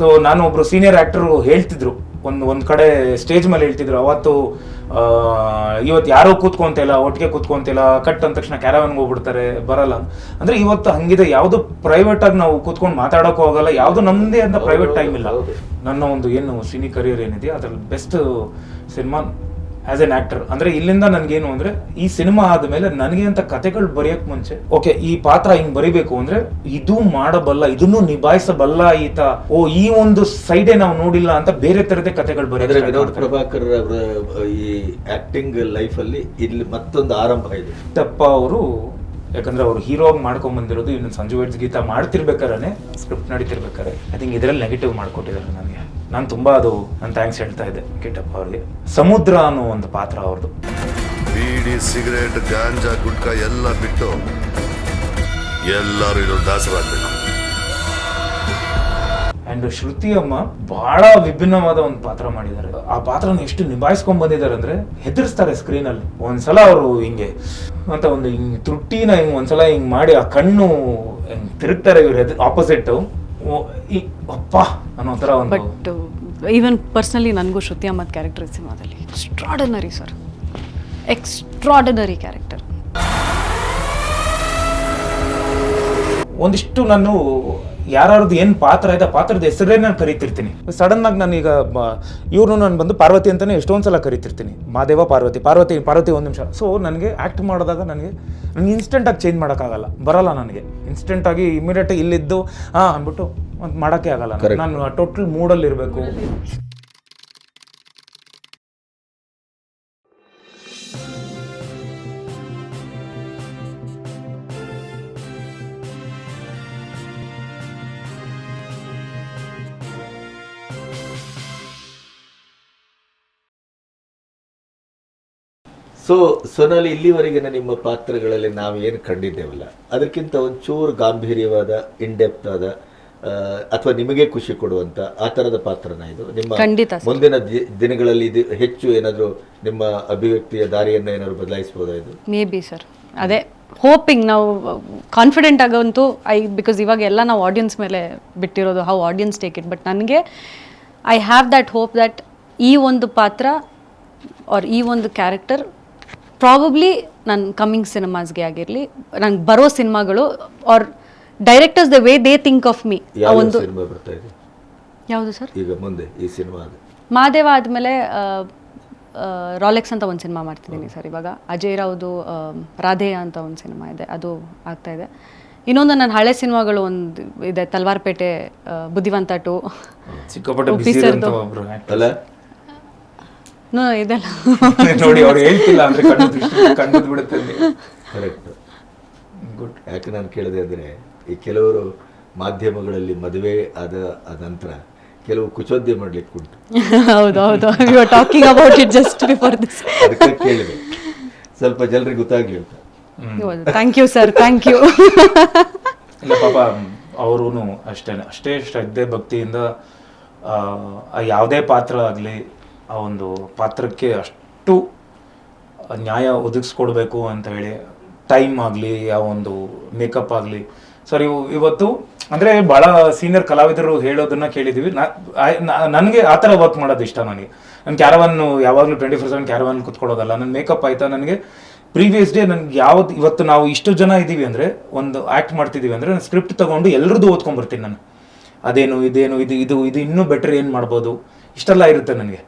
So ನಾನು ಒಬ್ರು senior actor ಹೇಳ್ತಿದ್ರು. ಒಂದು ಒಂದು ಕಡೆ ಸ್ಟೇಜ್ ಮೇಲೆ ಹೇಳ್ತಿದ್ರು. ಅವತ್ತು ಇವತ್ತು ಯಾರೋ ಕೂತ್ಕೊಂತಿಲ್ಲ ಒಟ್ಟಿಗೆ ಕೂತ್ಕೊಂತಿಲ್ಲ ಕಟ್ ಅಂದ ತಕ್ಷಣ ಕ್ಯಾರವನ್ಗೆ ಹೋಗ್ಬಿಡ್ತಾರೆ ಬರಲ್ಲ. ಅಂದ್ರೆ ಇವತ್ತು ಹಂಗಿದೆ. ಯಾವುದು ಪ್ರೈವೇಟ್ ಆಗಿ ನಾವು ಕೂತ್ಕೊಂಡು ಮಾತಾಡೋಕ್ಕೂ ಹೋಗಲ್ಲ ಯಾವುದು ನಮ್ಮದೇ ಅಂತ ಪ್ರೈವೇಟ್ ಟೈಮ್ ಇಲ್ಲ. ನನ್ನ ಒಂದು ಏನು ಸಿನಿ ಕರಿಯರ್ ಏನಿದೆ ಅದ್ರಲ್ಲಿ best cinema as an actor ಅಂದ್ರೆ ಇಲ್ಲಿಂದ ನನಗೇನು ಅಂದ್ರೆ ಈ ಸಿನಿಮಾ ಆದ್ಮೇಲೆ ನನಗೆ ಅಂತ ಕತೆಗಳು ಬರೆಯಕ್ ಮುಂಚೆ ಓಕೆ ಈ ಪಾತ್ರ ಹಿಂಗ್ ಬರಿಬೇಕು ಅಂದ್ರೆ ಇದು ಮಾಡಬಲ್ಲ ಇದನ್ನು ನಿಭಾಯಿಸಬಲ್ಲ ಈತ. ಓ ಈ ಒಂದು ಸೈಡೇ ನಾವು ನೋಡಿಲ್ಲ ಅಂತ ಬೇರೆ ತರದೇ ಕತೆಗಳು ಅಂದ್ರೆ ಬರೆಯೋದ್ರೆ ವಿನೋದ್ ಪ್ರಭಾಕರ್ ಅವರ ಈ ಆಕ್ಟಿಂಗ್ ಲೈಫ್ ಅಲ್ಲಿ ಇಲ್ಲಿ ಮತ್ತೊಂದು ಆರಂಭ ಇದೆ. ತಪ್ಪ ಅವರು ಯಾಕಂದ್ರೆ ಅವ್ರು ಹೀರೋ ಆಗಿ ಮಾಡ್ಕೊಂಡ್ ಬಂದಿರೋದು ಇವನು ಸಂಜು ವೆಡ್ಸ್ ಗೀತ ಮಾಡ್ತಿರ್ಬೇಕಾರೆ ಸ್ಕ್ರಿಪ್ಟ್ ನಡೀತಿರ್ಬೇಕಾರೆ. ಐ ಥಿಂಕ್ ಇದರಲ್ಲಿ ನೆಗೆಟಿವ್ ಮಾಡ್ಕೊಟ್ಟಿದ್ದಾರೆ ನನಗೆ. ನಾನು ತುಂಬ ಅದು ನಾನು ಥ್ಯಾಂಕ್ಸ್ ಹೇಳ್ತಾ ಇದ್ದೆ ಕಿಟ್ಟಪ್ಪ ಅವ್ರಿಗೆ. ಸಮುದ್ರ ಅನ್ನೋ ಒಂದು ಪಾತ್ರ ಅವ್ರದ್ದು ಬೀಡಿ ಸಿಗರೇಟ್ ಗಾಂಜಾ ಗುಟ್ಕಾ ಎಲ್ಲ ಬಿಟ್ಟು ಎಲ್ಲರೂ ಇರೋ ದಾಸರಾಗಬೇಕು. ಅಂಡ್ ಶ್ರುತಿ ಅಮ್ಮ ಬಹಳ ವಿಭಿನ್ನವಾದ ಒಂದು ಪಾತ್ರ ಮಾಡಿದ್ದಾರೆ. ಆ ಪಾತ್ರನ ಎಷ್ಟು ನಿಭಾಯಿಸ್ಕೊಂಡ್ ಬಂದಿದ್ದಾರೆ ಅಂದ್ರೆ ಹೆದರ್ಸ್ತಾರೆ ಸ್ಕ್ರೀನ್ ಅಲ್ಲಿ. ಒಂದ್ಸಲ ಅವರು ಹಿಂಗೆ ಅಂತ ಒಂದು ಹಿಂಗ್ ತುಟ್ಟಿನ ಹಿಂಗ್ ಒಂದ್ಸಲ ಹಿಂಗ್ ಮಾಡಿ ಆ ಕಣ್ಣು ತಿರುಗ್ತಾರೆ ಇವ್ರು ಆಪೋಸಿಟ್ ಅಪ್ಪ ಅನ್ನೋ ತರ ಒಂದು ಬಟ್ ಈವನ್ ಪರ್ಸ್ನಲಿ ನನಗೂ ಶ್ರುತಿ ಅಮ್ಮದ ಕ್ಯಾರೆಕ್ಟರ್ ಸಿನಿಮಾದಲ್ಲಿ. ಎಕ್ಸ್ಟ್ರಾಡನರಿ ಸರ್ ಎಕ್ಸ್ಟ್ರಾಡನರಿ ಕ್ಯಾರೆಕ್ಟರ್ ಒಂದಿಷ್ಟು ನಾನು ಯಾರ್ದು ಏನು ಪಾತ್ರ ಇದೆ ಪಾತ್ರದ ಹೆಸರೇ ನಾನು ಕರಿತಿರ್ತೀನಿ. ಸಡನ್ ಆಗಿ ನಾನು ಈಗ ಇವ್ರು ನಾನು ಬಂದು ಪಾರ್ವತಿ ಅಂತಾನೆ ಎಷ್ಟೊಂದು ಸಲ ಕರಿತಿರ್ತೀನಿ. ಮಾದೇವ ಪಾರ್ವತಿ ಪಾರ್ವತಿ ಪಾರ್ವತಿ ಒಂದು ನಿಮಿಷ. ಸೊ ನನಗೆ ಆ್ಯಕ್ಟ್ ಮಾಡಿದಾಗ ನನಗೆ ನನಗೆ ಇನ್ಸ್ಟೆಂಟಾಗಿ ಚೇಂಜ್ ಮಾಡೋಕ್ಕಾಗಲ್ಲ. ಬರಲ್ಲ ನನಗೆ. ಇನ್ಸ್ಟೆಂಟಾಗಿ ಇಮಿಡಿಯೇಟ್ ಇಲ್ಲಿದ್ದು ಹಾಂ ಅಂದ್ಬಿಟ್ಟು ಒಂದು ಮಾಡೋಕ್ಕೆ ಆಗಲ್ಲ. ನಾನು. ಟೋಟಲ್ ಮೂಡಲ್ಲಿ ಸೊ ಸೊನಾಲಿ ಇಲ್ಲಿವರೆಗಿನ ನಿಮ್ಮ ಪಾತ್ರಗಳಲ್ಲಿ ನಾವು ಏನು ಕಂಡಿದ್ದೇವಲ್ಲ ಅದಕ್ಕಿಂತ ಒಂಚೂರು ಗಾಂಭೀರ್ಯವಾದ ಇನ್ಡೆಪ್ತ್ ಆದ ಅಥವಾ ನಿಮಗೆ ಖುಷಿ ಕೊಡುವಂತ ಆ ತರದ ಪಾತ್ರನ ಇದು. ನಿಮ್ಮ. ಮುಂದಿನ ದಿನಗಳಲ್ಲಿ ಇದು ಹೆಚ್ಚು ಏನಾದರೂ ನಿಮ್ಮ ಅಭಿವ್ಯಕ್ತಿಯ ದಾರಿಯನ್ನು ಏನಾದರೂ ಬದಲಾಯಿಸಬಹುದಾ ಇದು? ಮೇ ಬಿ ಸರ್ ಅದೇ ಹೋಪಿಂಗ್ ನಾವು ಕಾನ್ಫಿಡೆಂಟ್ ಆಗಂತೂ ಐ ಬಿಕಾಸ್ ಇವಾಗ ಎಲ್ಲ ನಾವು ಆಡಿಯನ್ಸ್ ಮೇಲೆ ಬಿಟ್ಟಿರೋದು how audience take it but ನನಗೆ I have that hope that ಈ ಒಂದು ಪಾತ್ರ ಆರ್ ಈ ಒಂದು ಕ್ಯಾರೆಕ್ಟರ್ ಪ್ರಾಬಬ್ಲಿ ನನ್ನ ಕಮ್ಮಿಂಗ್ ಸಿನಿಮಾಸ್ಗೆ ಆಗಿರಲಿ ನಂಗೆ ಬರೋ ಸಿನಿಮಾಗಳು or directors the way they think of me ಒಂದು ಸಿನಿಮಾ ಬರ್ತಾ ಇದೆ? ಯಾವುದು ಸರ್? ಈಗ ಮುಂದೆ ಈ ಸಿನಿಮಾ ಮಾದೇವ ಆದಮೇಲೆ ರಾಲೆಕ್ಸ್ ಅಂತ ಒಂದು ಸಿನಿಮಾ ಮಾಡ್ತಿದ್ದೀನಿ ಸರ್ ಇವಾಗ. ಅಜಯ್ ರಾವ್ದು ರಾಧೇಯ ಅಂತ ಒಂದು ಸಿನಿಮಾ ಇದೆ. ಅದು ಆಗ್ತಾ ಇದೆ. ಇನ್ನೊಂದು ನನ್ನ ಹಳೆ ಸಿನಿಮಾಗಳು ಒಂದು ಇದೆ ತಲ್ವಾರ್ಪೇಟೆ ಬುದ್ಧಿವಂತ ಟು. ಸಿಕ್ಕಾಪಟ್ಟೆ ಒಪ್ಪಿ ಬಿಸಿ ಸರ್ದು. ಒಬ್ರು actor. ಅಲ್ಲ ನೋ ಇದೆಲ್ಲ. ನೋಡಿ ಅವ್ರು ಹೇಳ್ತಿಲ್ಲ ಅಂದ್ರೆ ಕಣ್ಣು ದೃಷ್ಟಿ ಕಣ್ಣು ಬಿಡುತ್ತೆ ಕರೆಕ್ಟ್ ಗುಡ್ ಯಾಕೆ ನಾನು ಕೇಳಿದೆ ಅಂದರೆ ಈ ಕೆಲವರು ಮಾಧ್ಯಮಗಳಲ್ಲಿ ಮದುವೆ ಆದ ಆದ ನಂತರ ಕೆಲವು ಕುಚೋದ್ಯ ಮಾಡ್ಲಿಕ್ಕೆ ಉಂಟು. ಹೌದು ಹೌದು. You are talking about it just before this ಅದಕ್ಕೆ ಕೇಳಿದೆ. ಸ್ವಲ್ಪ ಜನರಿಗೆ ಗೊತ್ತಾಗ್ಲಿ ಅಂತ. Thank you sir thank you ಇಲ್ಲ ಪಾಪ ಅವರು ಅಷ್ಟೇ ಅಷ್ಟೇ ಶ್ರದ್ಧೆ ಭಕ್ತಿಯಿಂದ ಯಾವುದೇ ಪಾತ್ರ ಆಗಲಿ ಆ ಒಂದು ಪಾತ್ರಕ್ಕೆ ಅಷ್ಟು ನ್ಯಾಯ ಒದಗಿಸ್ಕೊಡ್ಬೇಕು ಅಂತ ಹೇಳಿ ಟೈಮ್ ಆಗಲಿ, ಆ ಒಂದು ಮೇಕಪ್ ಆಗಲಿ. ಸರ್ ಇವು ಇವತ್ತು ಅಂದರೆ ಭಾಳ ಸೀನಿಯರ್ ಕಲಾವಿದರು ಹೇಳೋದನ್ನ ಕೇಳಿದ್ದೀವಿ ನನಗೆ ಆ ಥರ ವರ್ಕ್ ಮಾಡೋದು ಇಷ್ಟ ನನಗೆ. ನನ್ನ ಕ್ಯಾರವನ್ನು ಯಾವಾಗಲೂ ಟ್ವೆಂಟಿ ಫೋರ್ ಸೆವೆನ್ ಕ್ಯಾರವನ್ ಕುತ್ಕೊಳ್ಳೋದಲ್ಲ ನನ್ನ ಮೇಕಪ್ ಆಯಿತಾ ನನಗೆ? ಪ್ರೀವಿಯಸ್ ಡೇ ನನ್ಗೆ ಯಾವ್ದು, ಇವತ್ತು ನಾವು ಇಷ್ಟು ಜನ ಇದ್ದೀವಿ ಅಂದರೆ, ಒಂದು ಆ್ಯಕ್ಟ್ ಮಾಡ್ತಿದ್ದೀವಿ ಅಂದರೆ, ನಾನು ಸ್ಕ್ರಿಪ್ಟ್ ತೊಗೊಂಡು ಎಲ್ಲರದ್ದು ಓದ್ಕೊಂಡ್ಬರ್ತೀನಿ ನಾನು. ಅದೇನು, ಇದೇನು, ಇದು ಇದು ಇದು ಇನ್ನೂ ಬೆಟರ್ ಏನು ಮಾಡ್ಬೋದು? ಇಷ್ಟೆಲ್ಲ ಇರುತ್ತೆ ನನಗೆ.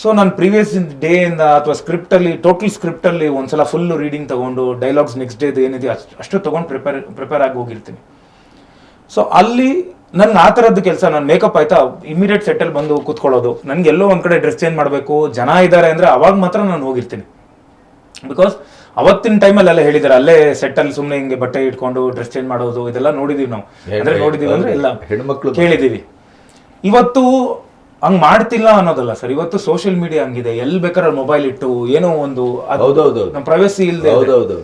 ಸೊ ನಾನು ಪ್ರೀವಿಯಸ್ ಡೇ ಇಂದ ಅಥವಾ ಸ್ಕ್ರಿಪ್ಟಲ್ಲಿ ಟೋಟಲ್ ಸ್ಕ್ರಿಪ್ಟಲ್ಲಿ ಒಂದ್ಸಲ ಫುಲ್ ರೀಡಿಂಗ್ ತಗೊಂಡು ಡೈಲಾಗ್ಸ್ ನೆಕ್ಸ್ಟ್ ಡೇದು ಏನಿದೆ ಅಷ್ಟು ಅಷ್ಟು ತೊಗೊಂಡು ಪ್ರಿಪೇರ್ ಪ್ರಿಪೇರ್ ಆಗಿ ಹೋಗಿರ್ತೀನಿ. ಸೊ ಅಲ್ಲಿ ನನ್ನ ಆ ಥರದ್ದು ಕೆಲಸ ನಾನು ಮೇಕಪ್ ಆಯ್ತಾ ಇಮಿಡಿಯೇಟ್ ಸೆಟ್ಟಲ್ಲಿ ಬಂದು ಕೂತ್ಕೊಳ್ಳೋದು. ನನಗೆ ಎಲ್ಲೋ ಒಂದು ಕಡೆ ಡ್ರೆಸ್ ಚೇಂಜ್ ಮಾಡಬೇಕು ಜನ ಇದ್ದಾರೆ ಅಂದರೆ ಅವಾಗ ಮಾತ್ರ ನಾನು ಹೋಗಿರ್ತೀನಿ. ಬಿಕಾಸ್ ಅವತ್ತಿನ ಟೈಮಲ್ಲಿ ಎಲ್ಲ ಹೇಳಿದ್ದಾರೆ ಅಲ್ಲೇ ಸೆಟ್ಟಲ್ಲಿ ಸುಮ್ಮನೆ ಹಿಂಗೆ ಬಟ್ಟೆ ಇಟ್ಕೊಂಡು ಡ್ರೆಸ್ ಚೇಂಜ್ ಮಾಡೋದು ಇದೆಲ್ಲ ನೋಡಿದೀವಿ ನಾವು. ಅಂದರೆ ನೋಡಿದೀವಿ ಅಂದ್ರೆ ಎಲ್ಲ ಹೆಣ್ಮಕ್ಳು ಕೇಳಿದ್ದೀವಿ ಇವತ್ತು ಹಂಗ್ ಮಾಡ್ತಿಲ್ಲ ಅನ್ನೋದಲ್ಲ ಸರ್. ಇವತ್ತು ಸೋಷಿಯಲ್ ಮೀಡಿಯಾ ಹಂಗಿದೆ. ಎಲ್ ಬೇಕಾದ್ರೆ ಮೊಬೈಲ್ ಇಟ್ಟು ಏನೋ ಒಂದು ಅದು ಹೌದೌದು. ನಮ್ಮ ಪ್ರೈವಸಿ ಇಲ್ಲದೆ ಹೌದೌದು.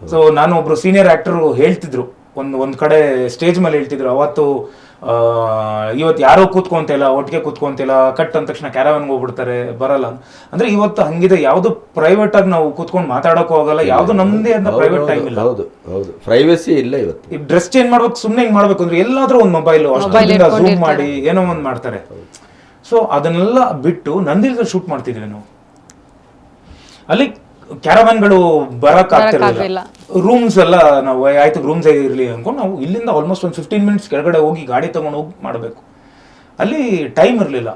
ಸೊ ನಾನು ಒಬ್ರು ಸೀನಿಯರ್ ಆಕ್ಟರ್ ಹೇಳ್ತಿದ್ರು. ಒಂದು ಒಂದ್ ಕಡೆ ಸ್ಟೇಜ್ ಮೇಲೆ ಹೇಳ್ತಿದ್ರು. ಅವತ್ತು ಇವತ್ತು ಯಾರೋ ಕೂತ್ಕೊಂತಿಲ್ಲ ಒಟ್ಟಿಗೆ ಕೂತ್ಕೊಂತಿಲ್ಲ ಕಟ್ ಅಂದ ತಕ್ಷಣ ಕ್ಯಾರವನ್ಗೆ ಹೋಗ್ಬಿಡ್ತಾರೆ ಬರಲ್ಲ. ಅಂದ್ರೆ ಇವತ್ತು ಹಂಗಿದೆ. ಯಾವುದು ಪ್ರೈವೇಟ್ ಆಗಿ ನಾವು ಕೂತ್ಕೊಂಡು ಮಾತಾಡೋಕ್ಕೂ ಹೋಗಲ್ಲ ಯಾವ್ದು ನಮ್ದೇ ಅಂತ ಪ್ರೈವೇಟ್ ಟೈಮ್ ಇಲ್ಲ. ಹೌದು ಹೌದು. ಪ್ರೈವಸಿ ಇಲ್ಲ ಇವತ್ತು. ಈ ಡ್ರೆಸ್ ಚೇಂಜ್ ಮಾಡ್ಬೇಕು ಸುಮ್ಮನೆ ಹಿಂಗ್ ಮಾಡ್ಬೇಕು ಅಂದ್ರೆ ಎಲ್ಲಾದ್ರೂ ಒಂದು ಮೊಬೈಲ್ ಝೂಮ್ ಮಾಡಿ ಏನೋ ಒಂದು ಮಾಡ್ತಾರೆ. ಸೊ ಅದನ್ನೆಲ್ಲ ಬಿಟ್ಟು ನಂದಿಲ್ದ ಶೂಟ್ ಮಾಡ್ತಿದ್ವಿ ನಾವು. ಅಲ್ಲಿ ಕ್ಯಾರವನ್ಗಳು ಬರಕ್ ಆಗ್ತಿರ್ಲಿಲ್ಲ. ರೂಮ್ಸ್ ಎಲ್ಲ ನಾವು ಆಯ್ತು ರೂಮ್ಸ್ ಇರ್ಲಿ ಅನ್ಕೊಂಡು ನಾವು ಇಲ್ಲಿಂದ ಆಲ್ಮೋಸ್ಟ್ ಒಂದು ಫಿಫ್ಟೀನ್ ಮಿನಿಟ್ಸ್ ಕೆಳಗಡೆ ಹೋಗಿ ಗಾಡಿ ತಗೊಂಡು ಹೋಗಿ ಮಾಡಬೇಕು. ಅಲ್ಲಿ ಟೈಮ್ ಇರಲಿಲ್ಲ.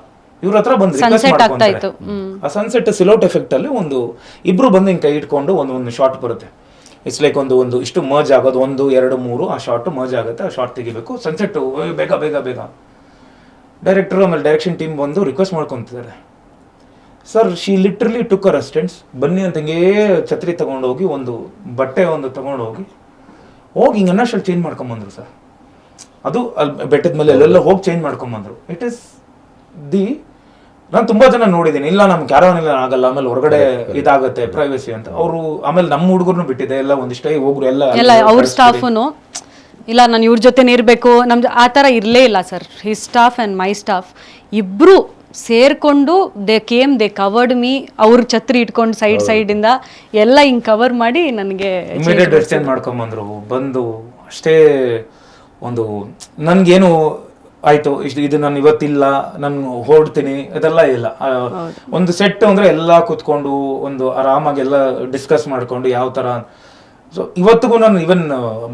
ಇವ್ರ ಹತ್ರ ಬಂದು ರಿಕ್ವೆಸ್ಟ್ ಮಾಡ್ಕೊಂತಾರೆ. ಆ ಸನ್ಸೆಟ್ ಸಿಲೋಟ್ ಎಫೆಕ್ಟ್ ಅಲ್ಲಿ ಒಂದು ಇಬ್ರು ಬಂದು ಹಿಂಗೆ ಕೈ ಇಟ್ಕೊಂಡು ಒಂದು ಒಂದು ಶಾರ್ಟ್ ಬರುತ್ತೆ. ಇಟ್ಸ್ ಲೈಕ್ ಒಂದು ಒಂದು ಇಷ್ಟು ಮರ್ಜ್ ಆಗೋದು. ಒಂದು ಎರಡು ಮೂರು ಆ ಶಾರ್ಟ್ ಮರ್ಜ್ ಆಗುತ್ತೆ ಆ ಶಾರ್ಟ್ ತೆಗಿಬೇಕು. ಸನ್ಸೆಟ್ ಬೇಗ ಬೇಗ ಬೇಗ. ಡೈರೆಕ್ಟರ್ ಆಮೇಲೆ ಡೈರೆಕ್ಷನ್ ಟೀಮ್ ಬಂದು request ಮಾಡ್ಕೊಂತಿದ್ದಾರೆ. Sir she literally took her assistants ಬನ್ನಿ ಅಂತ ಹಿಂಗೆ ಛತ್ರಿ ತೊಗೊಂಡೋಗಿ ಹೋಗಿ ಒಂದು ಬಟ್ಟೆ ಒಂದು ತೊಗೊಂಡೋಗಿ ಹೋಗಿ ಹೋಗಿ ಅನ್ನಷ್ಟು ಚೇಂಜ್ ಮಾಡ್ಕೊಂಬಂದ್ರು ಸರ್ ಅದು ಅಲ್ಲಿ ಬೆಟ್ಟದ ಮೇಲೆ ಅಲ್ಲೆಲ್ಲ ಹೋಗಿ ಚೇಂಜ್ ಮಾಡ್ಕೊಂಬಂದ್ರು. ಇಟ್ ಇಸ್ ದಿ ನಾನು ತುಂಬಾ ಜನ ನೋಡಿದ್ದೀನಿ. ಇಲ್ಲ ನಮ್ ಕ್ಯಾರವನ್ ಇಲ್ಲ ಆಗಲ್ಲ. ಆಮೇಲೆ ಹೊರಗಡೆ ಇದಾಗುತ್ತೆ ಪ್ರೈವಸಿ ಅಂತ. ಅವರು ಆಮೇಲೆ ನಮ್ಮ ಹುಡುಗರ್ನು ಬಿಟ್ಟಿದೆ. ಎಲ್ಲ ಒಂದಿಷ್ಟೇ ಹೋಗ್ರು ಎಲ್ಲ ಎಲ್ಲ ಅವ್ರ ಸ್ಟಾಫುನು ಇಲ್ಲ ನಾನು ಇವ್ರ ಜೊತೆನೇ ಇರಬೇಕು. ನಮ್ಮ ಆ ಥರ ಇರಲೇ ಇಲ್ಲ sir his staff and my staff ಇಬ್ಬರು ಸೇರಿಕೊಂಡು they came they covered me ಅವ್ರ ಛತ್ರಿ ಇಟ್ಕೊಂಡು ಸೈಡ್ ಸೈಡಿಂದ ಎಲ್ಲ ಹಿಂಗೆ ಕವರ್ ಮಾಡಿ ನನಗೆ ಇಮಿಡಿಯೇಟ್ ಡ್ರೆಸ್ ಚೇಂಜ್ ಮಾಡ್ಕೊಂಬಂದ್ರು ಬಂದು ಅಷ್ಟೇ ಒಂದು ನನಗೇನು ಆಯ್ತು ಇಷ್ಟು ಇದು ನಾನು ಇವತ್ತಿಲ್ಲ ನಾನು ಹೊರಡ್ತೀನಿ ಇದೆಲ್ಲ ಇಲ್ಲ. ಒಂದು ಸೆಟ್ ಅಂದ್ರೆ ಎಲ್ಲ ಕೂತ್ಕೊಂಡು ಒಂದು ಆರಾಮಾಗಿ ಎಲ್ಲ ಡಿಸ್ಕಸ್ ಮಾಡ್ಕೊಂಡು ಯಾವ ತರ ಸೊ ಇವತ್ತಿಗೂ ನಾನು ಇವನ್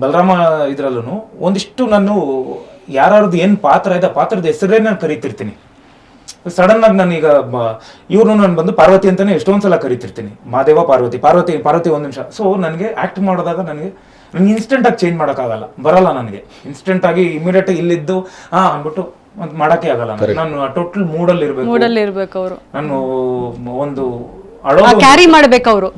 ಬಲರಾಮ ಇದ್ರಲ್ಲೂ ಒಂದಿಷ್ಟು ನಾನು ಯಾರ್ಯಾರದ್ದು ಏನು ಪಾತ್ರ ಇದೆ ಪಾತ್ರದ ಹೆಸರೇ ನಾನು ಕರಿತಿರ್ತೀನಿ. ಸಡನ್ ಆಗಿ ನಾನೀಗ ಇವ್ರು ನಾನು ಬಂದು ಪಾರ್ವತಿ ಅಂತಾನೆ ಎಷ್ಟೊಂದು ಸಲ ಕರಿತಿರ್ತೀನಿ. ಮಾದೇವ ಪಾರ್ವತಿ ಪಾರ್ವತಿ ಪಾರ್ವತಿ ಒಂದು ನಿಮಿಷ. ಸೊ ನನಗೆ ಆ್ಯಕ್ಟ್ ಮಾಡಿದಾಗ ನನಗೆ ನನಗೆ ಇನ್ಸ್ಟೆಂಟಾಗಿ ಚೇಂಜ್ ಮಾಡೋಕ್ಕಾಗಲ್ಲ. ಬರಲ್ಲ ನನಗೆ. ಇನ್ಸ್ಟೆಂಟಾಗಿ ಇಮಿಡಿಯೇಟ್ ಇಲ್ಲಿದ್ದು ಹಾಂ ಅಂದ್ಬಿಟ್ಟು ಮಾಡೋಕ್ಕೆ ಮಾಡಕ್ಕೆ ಆಗಲ್ಲ. ನಾನು. ಟೋಟಲ್ ಮೂಡಲ್ಲಿ ಇರ್ಬೇಕು ಮೂಡಲ್ಲಿ ಇರ್ಬೇಕು ಅವರು. ನಾನು ಒಂದು ಕ್ಯಾರಿ ಮಾಡ್ಬೇಕು ಅವರು.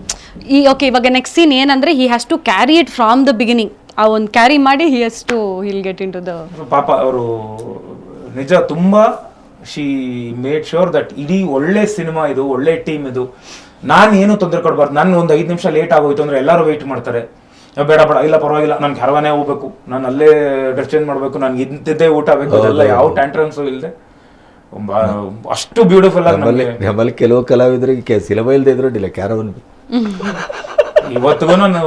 ಈ ಓಕೆ ಇವಾಗ ನೆಕ್ಸ್ಟ್ ಸೀನ್ ಏನಂದ್ರೆ he has to carry it from the beginning ಆ ಒಂದು ಕ್ಯಾರಿ ಮಾಡಿ he has to hill get into the ಪಾಪ ಅವರು ನಿಜ ತುಂಬಾ ಶಿ ಮೇಡ್ ಶೋರ್ ದಟ್ ಇಡೀ ಒಳ್ಳೆ ಸಿನಿಮಾ ಇದು ಒಳ್ಳೆ ಟೀಮ್ ಇದು. ನಾನು ಏನು ತೊಂದರೆ ಕೊಡಬಾರ್ದು. ನಾನು ಒಂದು ಐದು ನಿಮಿಷ ಲೇಟ್ ಆಗೋಯ್ತು ಅಂದ್ರೆ ಎಲ್ಲರೂ ವೇಟ್ ಮಾಡ್ತಾರೆ. ಬೇಡ ಬೇಡ ಇಲ್ಲ ಪರವಾಗಿಲ್ಲ ನನ್ಗೆ ಹರವಾನೆ ಹೋಗ್ಬೇಕು. ನಾನು ಅಲ್ಲೇ ಡ್ರೆಸ್ ಚೇಂಜ್ ಮಾಡ್ಬೇಕು ನನ್ಗೆ ಇಂತಿದ್ದೇ ಊಟ ಬೇಕು ಅದೆಲ್ಲ ಯಾವ ಟ್ಯಾಂಟ್ರನ್ಸು ಇಲ್ಲದೆ ಅಷ್ಟು ಬ್ಯೂಟಿಫುಲ್ ಆಗಿ ನಮ್ಮಲ್ಲಿ ಕೆಲವು ಕಲಾವಿದರಿಗೆ ಸಿಲಬ ಇಲ್ಲದೆ ಇದ್ರು ಅಡ್ಡಿಲ್ಲ ಕ್ಯಾರವನ್ ಇವತ್ತಿಗೂ ನಾನು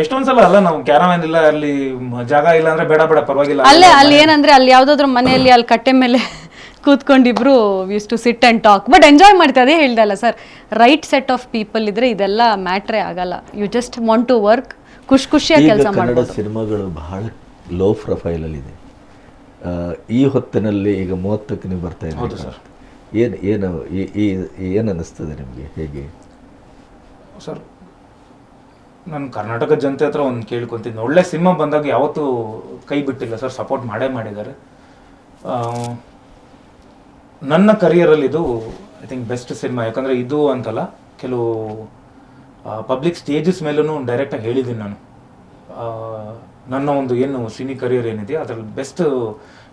ಎಷ್ಟೊಂದ್ ಸಲ ಅಲ್ಲ ನಾವು ಕ್ಯಾರವನ್ ಇಲ್ಲ ಅಲ್ಲಿ ಜಾಗ ಇಲ್ಲ ಅಂದ್ರೆ ಬೇಡ ಬೇಡ ಪರವಾಗಿಲ್ಲ. ಅಲ್ಲೇ ಅಲ್ಲಿ ಏನಂದ್ರೆ ಅಲ್ಲಿ ಯಾವ್ದಾದ್ರು ಮನೆಯಲ್ಲಿ ಅಲ್ಲಿ ಕಟ್ಟೆ ಮೇಲೆ ಕೂತ್ಕೊಂಡಿಬ್ರು used to sit and talk but enjoy ಮಾಡ್ತಾ ಅದೇ ಹೇಳ್ದೆ ಅಲ್ಲ sir right set of people ಇದ್ರೆ ಇದೆಲ್ಲ ಮ್ಯಾಟ್ರೇ ಆಗಲ್ಲ. You just want to work ಖುಷಿ ಖುಷಿಯಾಗಿ ಕೆಲಸ ಮಾಡೋದು ಸಿನಿಮಾಗಳು ಬಹಳ ಲೋ ಪ್ರೊಫೈಲ್ ಅಲ್ಲಿ ಆ, ಈ ಹೊತ್ತಿನಲ್ಲಿ ಈಗ ಮೂವತ್ತಕ್ಕೆ ನೀವು ಬರ್ತಾ ಇದ್ದೀರಿ. ಸರ್. ಏನು ಏನು ಏನು ಅನ್ನಿಸ್ತದೆ ನಿಮಗೆ? ಹೇಗೆ? ಸರ್ ನಾನು ಕರ್ನಾಟಕ ಜನತೆ ಹತ್ರ ಒಂದು ಕೇಳ್ಕೊತೀನಿ ಒಳ್ಳೆ ಸಿನಿಮಾ ಬಂದಾಗ ಯಾವತ್ತೂ ಕೈ ಬಿಟ್ಟಿಲ್ಲ ಸರ್. ಸಪೋರ್ಟ್ ಮಾಡೇ ಮಾಡಿದ್ದಾರೆ. ನನ್ನ ಕರಿಯರಲ್ಲಿ ಇದು ಐ ಥಿಂಕ್ ಬೆಸ್ಟ್ ಸಿನಿಮಾ. ಯಾಕಂದರೆ ಇದು ಅಂತಲ್ಲ ಕೆಲವು ಪಬ್ಲಿಕ್ ಸ್ಟೇಜಸ್ ಮೇಲೂ ಡೈರೆಕ್ಟಾಗಿ ಹೇಳಿದ್ದೀನಿ ನಾನು. ನನ್ನ ಒಂದು ಏನು ಸಿನಿ ಕರಿಯರ್ ಏನಿದೆ ಅದರಲ್ಲಿ best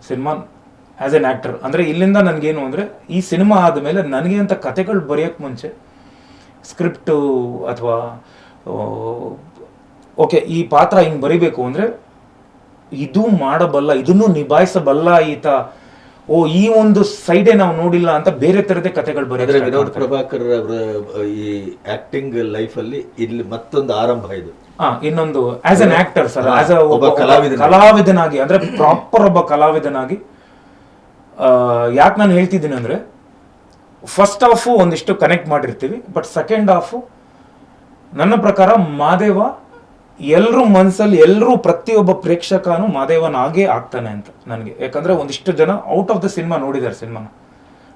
cinema as an actor ಅಂದರೆ ಇಲ್ಲಿಂದ ನನಗೇನು ಅಂದರೆ ಈ ಸಿನಿಮಾ ಆದಮೇಲೆ ನನಗೆ ಅಂತ ಕತೆಗಳು ಬರೆಯೋಕ್ಕೆ ಮುಂಚೆ ಸ್ಕ್ರಿಪ್ಟು ಅಥವಾ ಓಕೆ ಈ ಪಾತ್ರ ಹಿಂಗೆ ಬರಿಬೇಕು ಅಂದರೆ ಇದು ಮಾಡಬಲ್ಲ ಇದನ್ನು ನಿಭಾಯಿಸಬಲ್ಲ ಈತ. ಓ ಈ ಒಂದು ಸೈಡೇ ನಾವು ನೋಡಿಲ್ಲ ಅಂತ ಬೇರೆ ಥರದೇ ಕತೆಗಳು ಬರೀ ಬರೆಯೋದು ವಿನೋದ್ ಪ್ರಭಾಕರ್ ಅವರ ಈ ಆಕ್ಟಿಂಗ್ ಲೈಫಲ್ಲಿ ಇಲ್ಲಿ ಮತ್ತೊಂದು ಆರಂಭ ಇದು. ಹಾ ಇನ್ನೊಂದು as an actor sir as a ಒಬ್ಬ ಕಲಾವಿದನಾಗಿ. ಕಲಾವಿದನಾಗಿ ಅಂದ್ರೆ ಪ್ರಾಪರ್ ಒಬ್ಬ ಕಲಾವಿದನಾಗಿ ಯಾಕೆ ನಾನು ಹೇಳ್ತಿದ್ದೀನಿ ಅಂದ್ರೆ ಫಸ್ಟ್ ಹಾಫು ಒಂದಿಷ್ಟು ಕನೆಕ್ಟ್ ಮಾಡಿರ್ತೀವಿ ಬಟ್ ಸೆಕೆಂಡ್ ಹಾಫು ನನ್ನ ಪ್ರಕಾರ ಮಾದೇವ ಎಲ್ಲರೂ ಮನಸ್ಸಲ್ಲಿ ಎಲ್ಲರೂ ಪ್ರತಿಯೊಬ್ಬ ಪ್ರೇಕ್ಷಕನು ಮಾದೇವನಾಗೇ ಆಗ್ತಾನೆ ಅಂತ ನನಗೆ. ಯಾಕಂದ್ರೆ ಒಂದಿಷ್ಟು ಜನ ಔಟ್ ಆಫ್ ದ ಸಿನಿಮಾ ನೋಡಿದ್ದಾರೆ ಸಿನಿಮಾನ.